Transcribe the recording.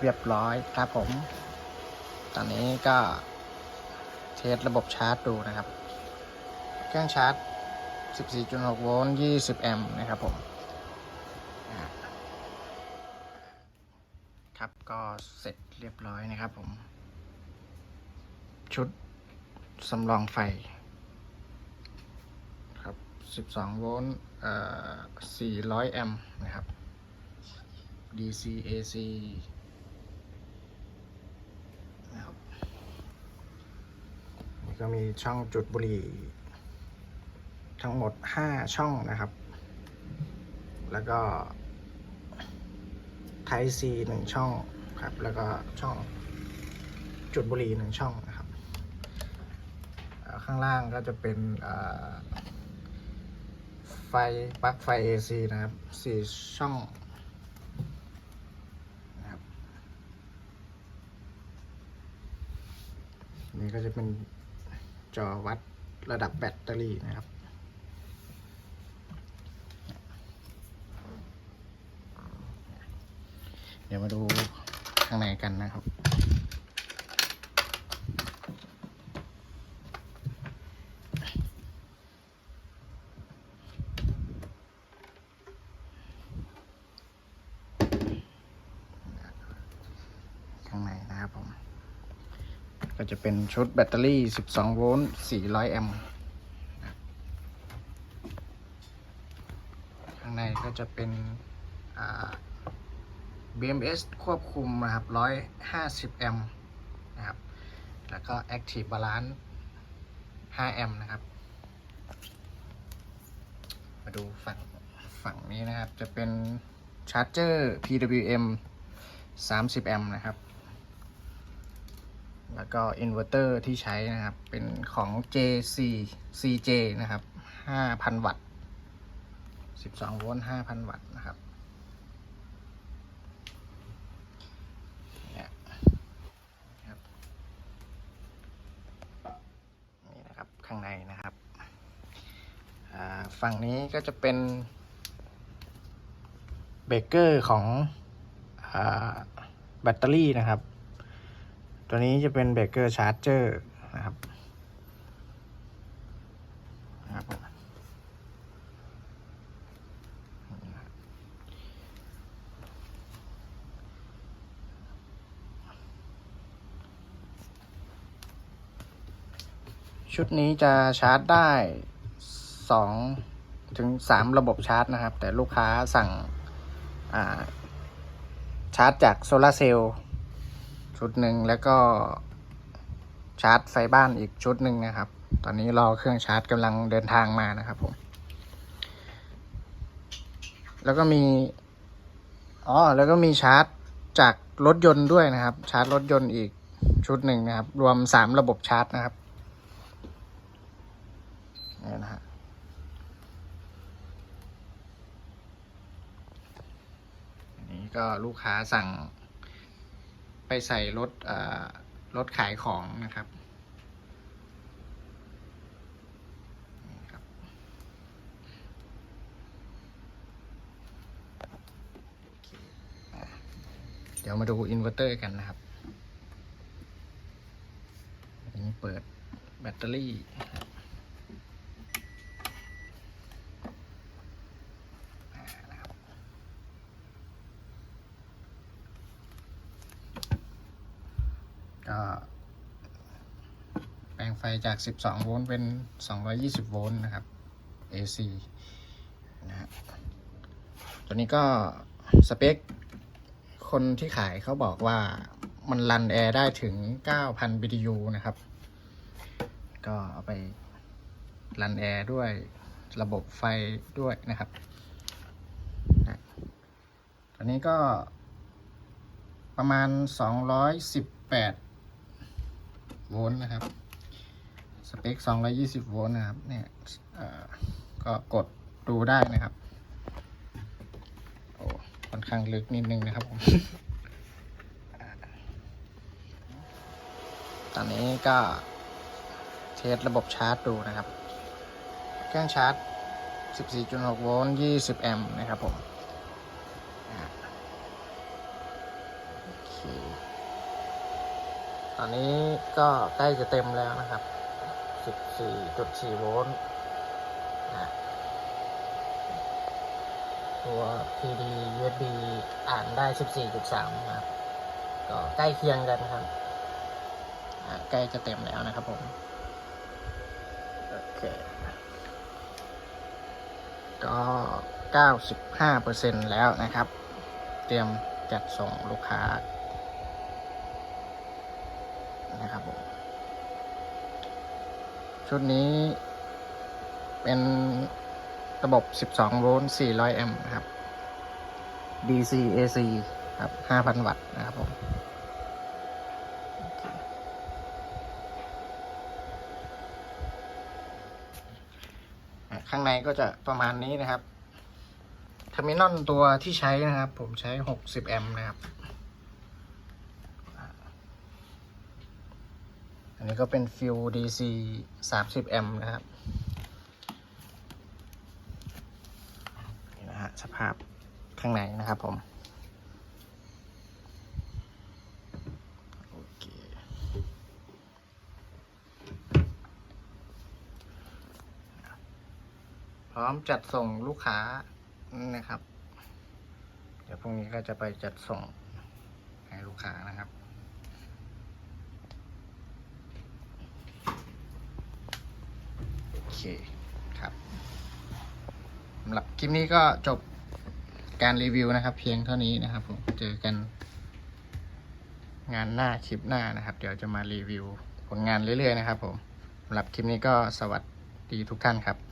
เรียบร้อยครับผม ตอนนี้ก็ เทสระบบชาร์จดูนะครับ เครื่องชาร์จ 14.6 โวลต์ 20 แอมป์นะครับผมครับก็เสร็จเรียบร้อยนะครับผม ชุดสำรองไฟ ครับ 12 โวลต์ เอ่อ 400 แอมป์นะครับ DC AC นะครับนี่ก็มีช่องจุดบุหรี่ ทั้งหมด 5 ช่องนะครับ แล้วก็ Type C 1ช่องครับ แล้วก็ช่องจุดบุหรี่1ช่องนะครับ ข้างล่างก็จะเป็นไฟปลั๊กไฟ AC นะครับ4ช่องนะครับ นี่ก็จะเป็นจอวัดระดับแบตเตอรี่นะครับ เดี๋ยวมาดูข้างในกันนะครับข้างในนะครับผม ก็จะเป็นชุดแบตเตอรี่ 12 โวลต์ 400 แอมป์ข้างในก็จะเป็น BMS ควบคุมนะครับ 150 แอมป์นะครับ แล้วก็ Active Balance 5 แอมป์นะครับ มาดูฝั่งฝั่งนี้นะครับ จะเป็นชาร์จเจอร์ PWM 30 แอมป์นะครับ แล้วก็อินเวอร์เตอร์ที่ใช้นะครับ เป็นของ JC CJ นะครับ 5,000 วัตต์ 12 โวลต์ 5,000 วัตต์นะครับนี่ยครับนี่นะครับข้างในนะครับ ฝั่งนี้ก็จะเป็นเบรกเกอร์ของอแบตเตอรี่นะครับ ตัวนี้จะเป็นเบรกเกอร์ชาร์จเจอร์นะครับนะครับชุดนี้จะชาร์จได้สองถึงสามระบบชาร์จนะครับ แต่ลูกค้าสั่งาชาร์จจากโซลาร์เซลล์ ชุดหนึ่งแล้วก็ชาร์จไฟบ้านอีกชุดหนึ่งนะครับ ตอนนี้รอเครื่องชาร์จกำลังเดินทางมานะครับผม แล้วก็มีอ๋อแล้วก็มีชาร์จจากรถยนต์ด้วยนะครับ ชาร์จรถยนต์อีกชุดหนึ่งนะครับ รวมสามระบบชาร์จนะครับนี่นะฮะนนี้ก็ลูกค้าสั่ง ไปใส่รถรถขายของนะครับนี่ครับเดี๋ยวมาดูอินเวอร์เตอร์กันนะครับ อันนี้เปิดแบตเตอรี่นะครับอ่านะครับ ก็แปลงไฟจาก 12 โวลต์เป็น 220 โวลต์นะครับ AC นะฮะตัวนี้ก็สเปค คนที่ขายเขาบอกว่ามันรันแอร์ได้ถึง 9,000 BTU นะครับ ก็เอาไปรันแอร์ด้วยระบบไฟด้วยนะครับตัวนี้ก็ประมาณ 218 โวลต์นะครับ สเปค 220 โวลต์นะครับ เนี่ยก็กดดูได้นะครับ โอ้ค่อนข้างลึกนิดนึงนะครับผมตอนนี้ก็เทสระบบชาร์จดูนะครับ เครื่องชาร์จ 14.6 โวลต์ 20 แอมป์นะครับผมโอเค ตอนนี้ก็ใกล้จะเต็มแล้วนะครับ 14.4 โวลต์นะตัว PD USB อ่านได้ 14.3นะครับ ก็ใกล้เคียงกันครับ ใกล้จะเต็มแล้วนะครับผม โอเค ก็ 95%แล้วนะครับ เตรียมจัดส่งลูกค้า นะครับผม ชุดนี้เป็นระบบ 12 โวลต์ 400 แอมป์นะครับ DC AC ครับ 5,000 วัตต์นะครับผมโอเคอะข้างในก็จะประมาณนี้นะครับ เทอร์มินอลตัวที่ใช้นะครับ ผมใช้ 60 แอมป์นะครับ อันนี้ก็เป็นฟิว DC 30 แอมป์นะครับนี่นะฮะสภาพข้างในนะครับผมโอเคพร้อมจัดส่งลูกค้านะครับ เดี๋ยวพรุ่งนี้ก็จะไปจัดส่งให้ลูกค้านะครับ โอ เคครับสำหรับคลิปนี้ก็จบการรีวิวนะครับ เพียงเท่านี้นะครับผมเจอกัน งานหน้าคลิปหน้านะครับ เดี๋ยวจะมารีวิวผลงานเรื่อยๆนะครับ ผมสำหรับคลิปนี้ก็สวัสดีทุกท่านครับ